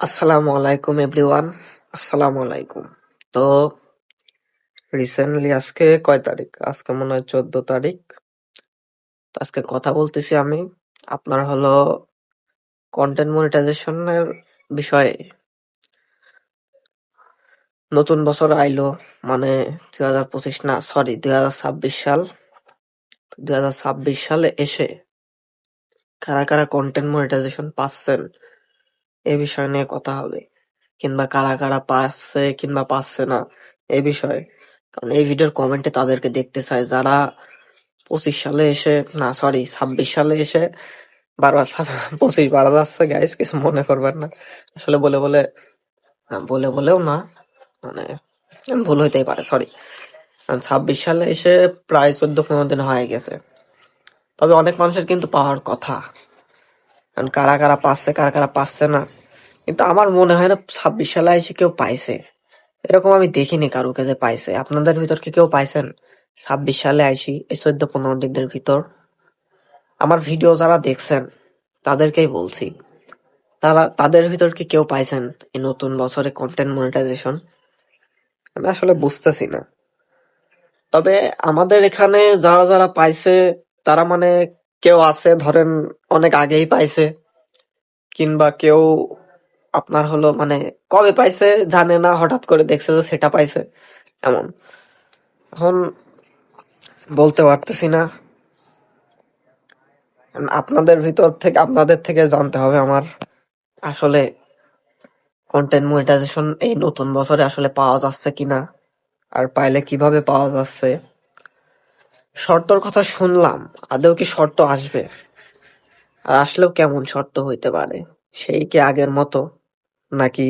আসসালামু আলাইকুম, এভরিওয়ান। আসসালামু আলাইকুম। তো রিসেন্টলি আজকে কয় তারিখ? আজকে মনে হয় চোদ্দ তারিখ। আজকে কথা বলতেছি আমি, আপনার হলো কন্টেন্ট মনিটাইজেশনের বিষয়ে। নতুন বছর আইলো মানে দুই হাজার পঁচিশ, না সরি দুই হাজার ছাব্বিশ সাল। দুই হাজার ছাব্বিশ সালে এসে কারা কারা কন্টেন্ট মনিটাইজেশন পাচ্ছেন এ বিষয় নিয়ে কথা হবে। কিংবা কারা কারা পাচ্ছে কিংবা পাচ্ছে না, এ বিষয়ে। কারণ এই ভিডিওর কমেন্টে তাদেরকে দেখতে চাই যারা পঁচিশ সালে এসে, না সরি ছাব্বিশ সালে এসে বারবার পঁচিশ বাড়া যাচ্ছে গাইস কিছু মনে করবেন না। আসলে বলে বলে বলে বলেও না মানে ভুল হইতেই পারে সরি ছাব্বিশ সালে এসে প্রায় চোদ্দ পনেরো দিন হয়ে গেছে। তবে অনেক মানুষের কিন্তু পাওয়ার কথা। কারণ কারা কারা পাচ্ছে, কারা কারা পাচ্ছে না। কিন্তু আমার মনে হয় না ছাব্বিশ সালে এসে কেউ পাইছে। এরকম আমি দেখিনি কারুকে যে পাইছে। আপনাদের ভিতর কি কেউ পাইছেন? ছাব্বিশ সালে আইসি, এই চোদ্দ পনেরো দিনের ভিতর। আমার ভিডিও যারা দেখছেন, তাদেরকেই বলছি। তারা, তাদের ভিতর কি কেউ পাইছেন এই নতুন বছরে কন্টেন্ট মনিটাইজেশন আমি আসলে বুঝতেছি না। তবে আমাদের এখানে যারা যারা পাইছে, তারা মানে কেউ আছে, ধরেন অনেক আগেই পাইছে, কিংবা কেউ আপনার হলো মানে কবে পাইছে জানে না, হঠাৎ করে দেখছে যে সেটা পাইছে, এমন। এখন বলতে পারতেছি না। আপনাদের ভিতর থেকে, আপনাদের থেকে জানতে হবে আমার আসলে কন্টেন্ট মনিটাইজেশন এই নতুন বছরে আসলে পাওয়া যাচ্ছে কিনা, আর পাইলে কীভাবে পাওয়া যাচ্ছে। শর্তর কথা শুনলাম, আদৌ কি শর্ত আসবে? আর আসলেও কেমন শর্ত হইতে পারে? সেই কি আগের মতো, নাকি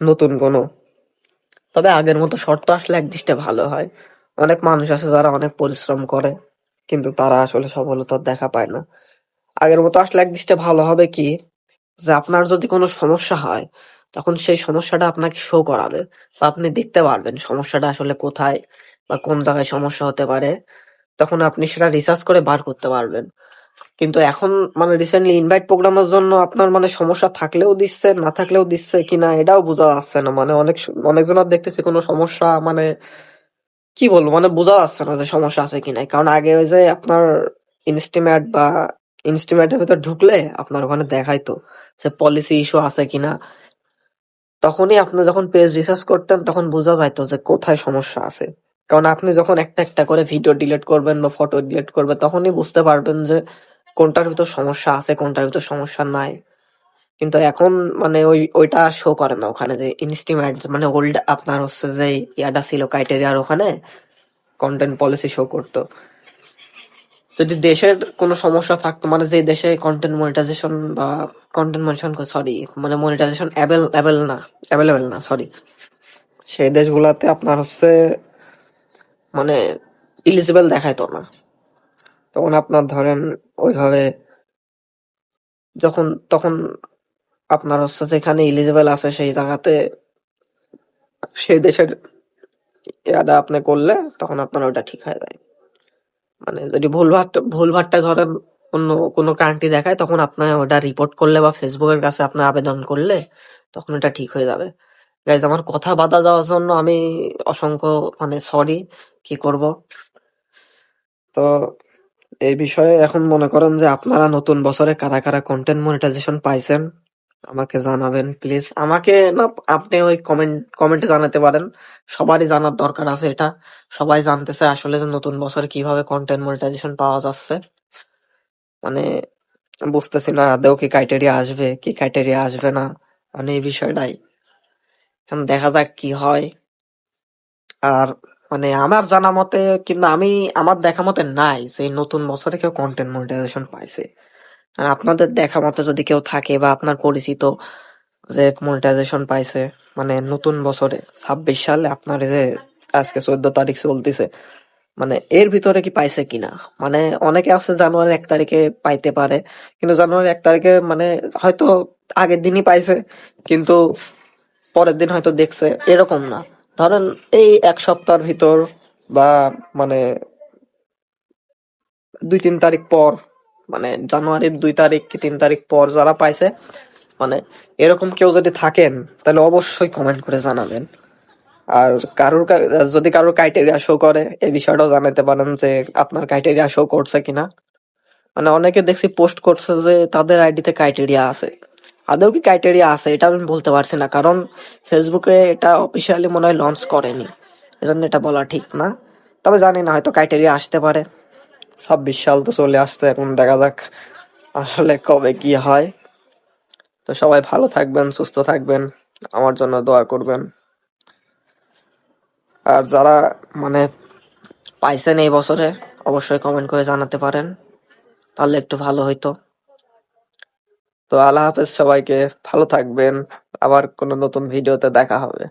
নতুন কোনো? তবে আগের মতো শর্ত আসলে একদিকটা ভালো হয়। অনেক মানুষ আছে যারা অনেক পরিশ্রম করে, কিন্তু তারা আসলে সফলতার দেখা পায় না। আগের মতো আসলে একদিকটা ভালো হবে কি? যে আপনার যদি কোনো সমস্যা হয়, তখন সেই সমস্যাটা আপনাকে শো করাবে। আপনি দেখতে পারবেন সমস্যাটা আসলে কোথায় বা কোন জায়গায় সমস্যা হতে পারে, তখন আপনি সেটা রিসার্চ করে বার করতে পারবেন। কিন্তু এখন মানে রিসেন্টলি ইনভাইট প্রোগ্রামের জন্য আপনার মানে সমস্যা থাকলেও দিচ্ছে, না থাকলেও দিচ্ছে কিনা এটাও বোঝা যাচ্ছে না। মানে অনেক অনেকজনের দেখতেছি কোনো সমস্যা মানে কি বলব মানে বোঝা যাচ্ছে না যে সমস্যা আছে কিনা। কারণ আগে ওই যে আপনার ইনস্টিমেট বা ইনস্টিমেটের ভিতর ঢুকলে আপনার ওখানে দেখাইতো যে পলিসি ইস্যু আছে কিনা। তখনই আপনি যখন পেজ রিসার্চ করতেন, তখন বোঝা যাইতো যে কোথায় সমস্যা আছে। কারণ আপনি যখন একটা একটা করে ভিডিও ডিলিট করবেন বা ফটো ডিলিট করবেন, তখনই বুঝতে পারবেন যে কোনটার ভিতর সমস্যা আছে, কোনটার ভিতর সমস্যা নাই। কিন্তু এখন মানে ওই, ওইটা শো করে না ওখানে যে ইনস্টিমেট মানে ওল্ড আপনার হচ্ছে যে ইয়াটা ছিল ক্রাইটেরিয়ার ওখানে কন্টেন্ট পলিসি শো করতো। যদি দেশের কোনো সমস্যা থাকতো মানে যে দেশে কন্টেন্ট মনিটাইজেশন বা কন্টেন্ট মনিটাইজেশন সরি মানে মনিটাইজেশন অ্যাভেল অ্যাভেল না অ্যাভেলেবেল না সরি সেই দেশগুলাতে আপনার হচ্ছে মানে ইলিজিবল দেখাইতো না। তখন আপনার ধরেন ওইভাবে যখন, তখন আপনার হচ্ছে যেখানে ইলিজিবল আছে সেই জায়গাতে সেই দেশের ইয়াটা আপনি করলে তখন আপনার ওটা ঠিক হয়ে যায়। মানে যদি ভুল ভাট, ভুল ভাটটা ধরেন অন্য কোনো কান্ট্রি দেখায়, তখন আপনার ওটা রিপোর্ট করলে বা ফেসবুকের কাছে আপনি আবেদন করলে তখন এটা ঠিক হয়ে যাবে। গাইজ আমার কথা বাধা যাওয়ার জন্য আমি অসংখ্য মানে সরি কি করব? তো এই বিষয়ে এখন মনে করেন যে আপনারা নতুন বছরে কারা কারা কন্টেন্ট মনিটাইজেশন পাইছেন, আমাকে জানাবেন প্লিজ আমাকে না, আপনি ওই কমেন্ট কমেন্টে জানাতে পারেন। সবারই জানার দরকার আছে এটা। সবাই জানতেছে আসলে যে নতুন বছরে কীভাবে কন্টেন্ট মনিটাইজেশন পাওয়া যাচ্ছে। মানে বুঝতেছি না, আদৌ কি ক্রাইটেরিয়া আসবে, কি ক্রাইটেরিয়া আসবে না মানে এই বিষয়টাই। এখন দেখা যাক কি হয়। আর মানে আমার জানা মতে কিংবা আমি, আমার দেখা মতে নাই যে নতুন বছরে কেউ কন্টেন্ট মনিটাইজেশন পাইছে। আর আপনাদের দেখা মতে যদি কেউ থাকে বা আপনার পরিচিত যে মনিটাইজেশন পাইছে মানে নতুন বছরে, ছাব্বিশ সালে আপনার যে আজকে চোদ্দ তারিখ চলতেছে মানে এর ভিতরে কি পাইছে কিনা? মানে অনেকে আছে জানুয়ারি এক তারিখে পাইতে পারে, কিন্তু জানুয়ারি এক তারিখে মানে হয়তো আগের দিনই পাইছে, কিন্তু পরের দিন হয়তো দেখছে, এরকম না। ধরেন এই এক সপ্তাহের ভিতর বা মানে দুই তিন তারিখ পর মানে জানুয়ারির দুই তারিখ কি তিন তারিখ পর যারা পাইছে মানে এরকম কেউ যদি থাকেন, তাহলে অবশ্যই কমেন্ট করে জানাবেন। আর কারোর যদি কারোর ক্রাইটেরিয়া শো করে, এই বিষয়টাও জানাতে পারেন যে আপনার ক্রাইটেরিয়া শো করছে কিনা। মানে অনেকে দেখছি পোস্ট করছে যে তাদের আইডিতে ক্রাইটেরিয়া আছে। আদৌ কি ক্রাইটেরিয়া আছে? এটা আমি বলতে পারছি না, কারণ ফেসবুকে এটা অফিসিয়ালি মনে হয় লঞ্চ করেনি। এজন্য এটা বলা ঠিক না। তবে জানি না, হয়তো ক্রাইটেরিয়া আসতে পারে। ছাব্বিশ সাল তো চলে আসছে, এখন দেখা যাক আসলে কবে কি হয়। তো সবাই ভালো থাকবেন, সুস্থ থাকবেন, আমার জন্য দোয়া করবেন। আর যারা মানে পাইছেন এই বছরে, অবশ্যই কমেন্ট করে জানাতে পারেন। তাহলে একটু ভালো হইতো। তো আল্লাহ হাফেজ সবাইকে ভালো থাকবেন। আবার কোনো নতুন ভিডিওতে দেখা হবে।